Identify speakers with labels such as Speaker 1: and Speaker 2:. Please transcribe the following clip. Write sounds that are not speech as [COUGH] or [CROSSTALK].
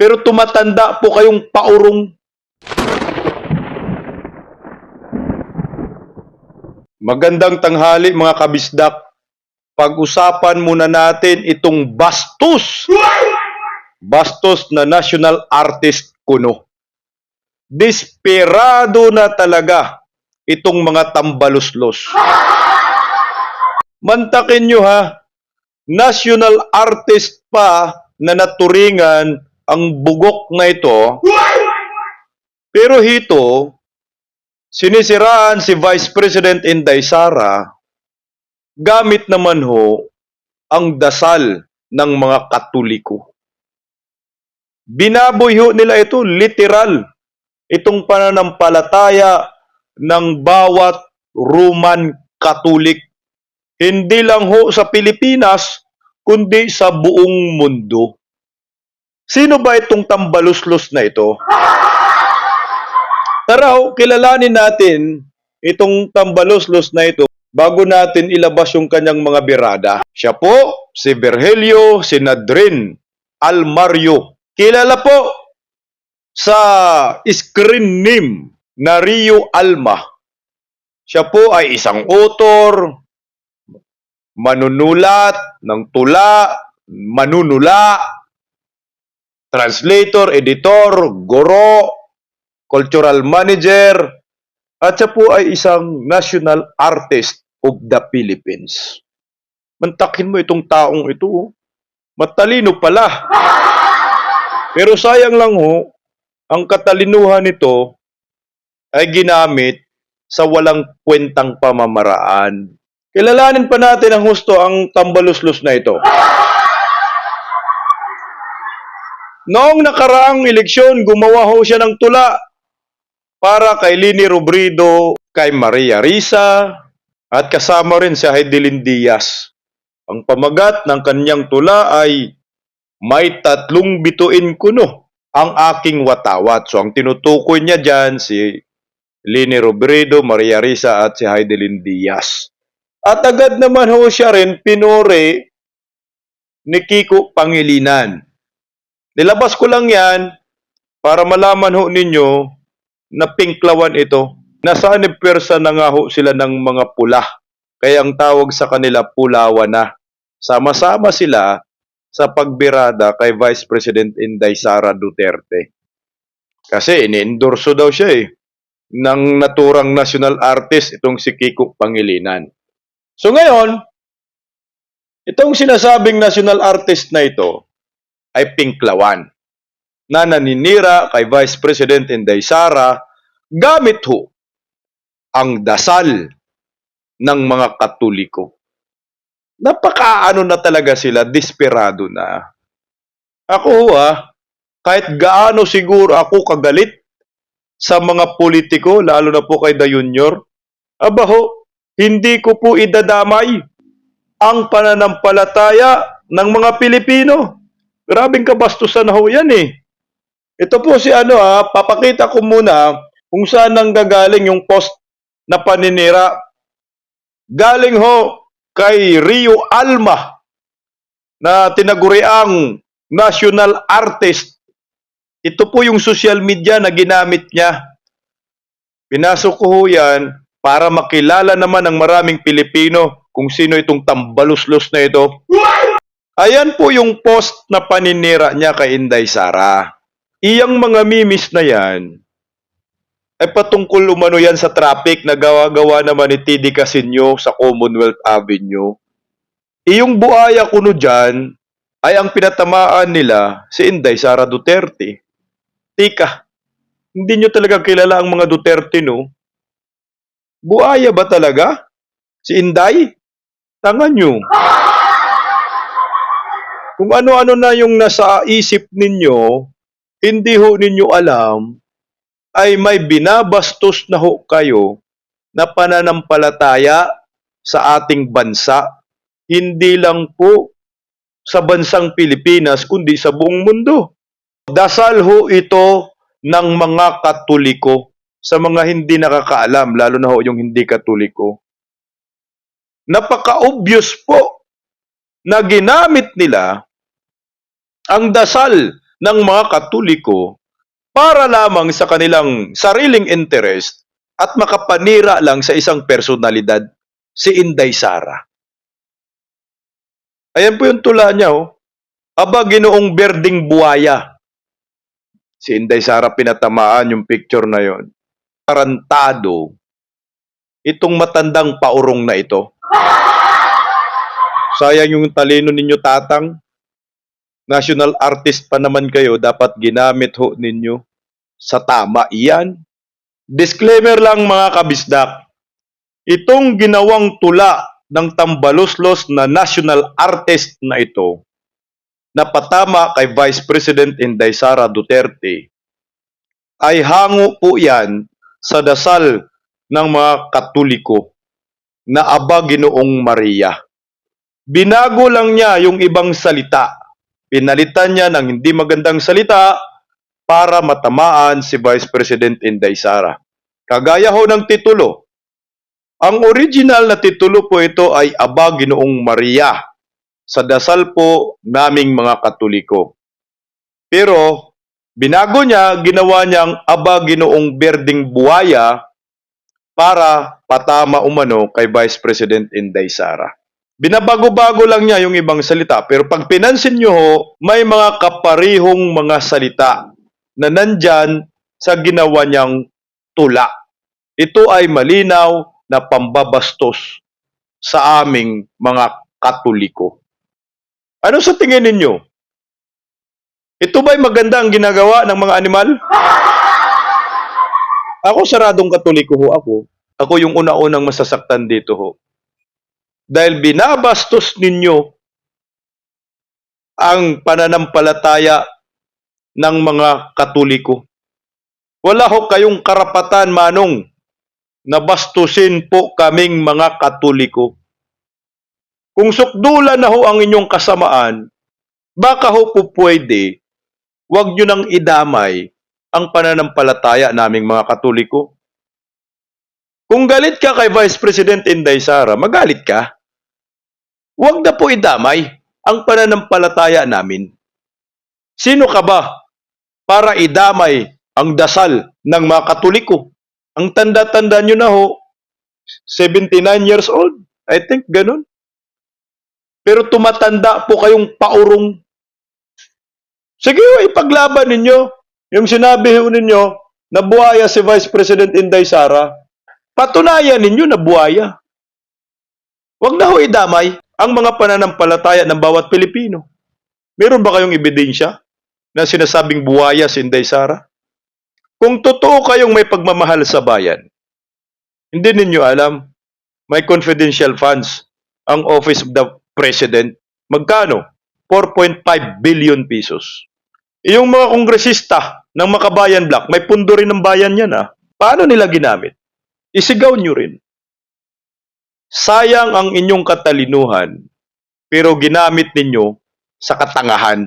Speaker 1: Pero tumatanda po kayong paurong. Magandang tanghali mga kabisdak. Pag-usapan muna natin itong bastos. Bastos na national artist kuno. Desperado na talaga itong mga tambaluslos. Mantakin nyo ha, national artist pa na naturingan ang bugok na ito. Pero hito, sinisiraan si Vice President Inday Sara gamit naman ho ang dasal ng mga katoliko. Binaboy ho nila ito literal. Itong pananampalataya ng bawat Roman Katolik. Hindi lang ho sa Pilipinas, kundi sa buong mundo. Sino ba itong tambaluslos na ito? Tara ho, kilalanin natin itong tambaluslos na ito bago natin ilabas yung kanyang mga birada. Siya po, si Virgilio Sinadrin Almario. Kilala po sa screen name na Rio Alma. Siya po ay isang author, manunulat ng tula, manunula, translator, editor, guro, cultural manager, at siya po ay isang national artist of the Philippines. Mantakin mo itong taong ito. oh. Matalino pala. [LAUGHS] Pero sayang lang ho, ang katalinuhan nito ay ginamit sa walang kwentang pamamaraan. Kilalanin pa natin ang husto ang tambaluslos na ito. [LAUGHS] Noong nakaraang eleksyon, gumawa ho siya ng tula para kay Lini Robredo, kay Maria Risa, at kasama rin si Heidelin Diaz. Ang pamagat ng kanyang tula ay may tatlong bituin kuno ang aking watawat. So ang tinutukoy niya dyan si Lini Robredo, Maria Risa at si Heidelin Diaz. At agad naman ho siya rin pinuri ni Kiko Pangilinan. Nilabas ko lang yan para malaman ho ninyo na pinklawan ito. Nasaan ni persa na nga ho sila ng mga pula. Kaya ang tawag sa kanila pulawan na. Sama-sama sila sa pagbirada kay Vice President Inday Sara Duterte. Kasi ini-endorso daw siya eh ng naturang national artist itong si Kiko Pangilinan. So ngayon, itong sinasabing national artist na ito ay pinklawan na naninira kay Vice President Inday Sara gamit ho ang dasal ng mga katoliko. Napakaano na talaga sila, desperado na. Ako ah, kahit gaano siguro ako kagalit sa mga politiko, lalo na po kay Da Junior, aba ho, hindi ko po idadamay ang pananampalataya ng mga Pilipino. Grabing kabastusan ho yan eh. Ito po si ano ha, papakita ko muna kung saan nang gagaling yung post na paninira. Galing ho kay Rio Alma na tinaguriang national artist. Ito po yung social media na ginamit niya. Pinasok ko ho yan para makilala naman ng maraming Pilipino kung sino itong tambaluslos na ito. Ayan po yung post na paninira niya kay Inday Sara. Iyang mga mimis na yan, ay patungkol umano yan sa traffic na gawa-gawa naman ni TD Casino sa Commonwealth Avenue. Iyong buaya kuno dyan ay ang pinatamaan nila si Inday Sara Duterte. Tika, hindi nyo talaga kilala ang mga Duterte, no? Buaya ba talaga? Si Inday? Tanga nyo. Kung ano-ano na yung nasa isip ninyo, hindi ho ninyo alam, ay may binabastos na ho kayo na pananampalataya sa ating bansa. Hindi lang po sa bansang Pilipinas, kundi sa buong mundo. Dasal ho ito ng mga katoliko sa mga hindi nakakaalam, lalo na ho yung hindi katoliko. Napaka-obvious po na ginamit nila ang dasal ng mga Katoliko para lamang sa kanilang sariling interest at makapanira lang sa isang personalidad, si Inday Sara. Ayan po yung tula niya, oh. Aba, ginoong berding buwaya. Si Inday Sara pinatamaan yung picture na yon. Tarantado. Itong matandang paurong na ito. [LAUGHS] Sayang yung talino ninyo, tatang. National artist pa naman kayo, dapat ginamit ho ninyo sa tama iyan. Disclaimer lang mga kabisdak. Itong ginawang tula ng tambaluslos na national artist na ito, na patama kay Vice President Inday Sara Duterte, ay hango po yan sa dasal ng mga Katoliko na Aba Ginoong Maria. Binago lang niya yung ibang salita. Pinalitan niya ng hindi magandang salita para matamaan si Vice President Inday Sara. Kagaya ho ng titulo. Ang original na titulo po ito ay Aba Ginoong Maria sa dasal po naming mga Katoliko. Pero binago niya, ginawa niyang Aba Ginoong Berding Buwaya para patama umano kay Vice President Inday Sara. Binabago-bago lang niya yung ibang salita. Pero pag pinansin nyo ho, may mga kaparihong mga salita na nandyan sa ginawa niyang tula. Ito ay malinaw na pambabastos sa aming mga katoliko. Ano sa tingin ninyo? Ito ba'y maganda ang ginagawa ng mga animal? Ako saradong katoliko ho ako. Ako yung una-unang masasaktan dito ho dahil binabastos ninyo ang pananampalataya ng mga katoliko. Wala ho kayong karapatan, Manong, na bastusin po kaming mga katoliko. Kung sukdulan na ho ang inyong kasamaan, baka ho po pwede, wag nyo nang idamay ang pananampalataya naming mga katoliko. Kung galit ka kay Vice President Inday Sara, magalit ka. Huwag na po idamay ang pananampalataya namin. Sino ka ba para idamay ang dasal ng mga katoliko? Ang tanda-tanda nyo na ho, 79 years old. I think ganun. Pero tumatanda po kayong paurong. Sige ipaglaban ninyo. Yung sinabi ho ninyo na buhaya si Vice President Inday Sara, patunayan ninyo na buhaya. Huwag na ho idamay ang mga pananampalataya ng bawat Pilipino. Meron ba kayong ebidensya na sinasabing buwaya si Inday Sara? Kung totoo kayong may pagmamahal sa bayan, hindi ninyo alam, may confidential funds ang Office of the President. Magkano? 4.5 billion pesos. Yung mga kongresista ng Makabayan Black, may pundo rin ng bayan yan ah. Paano nila ginamit? Isigaw nyo rin. Sayang ang inyong katalinuhan, pero ginamit ninyo sa katangahan.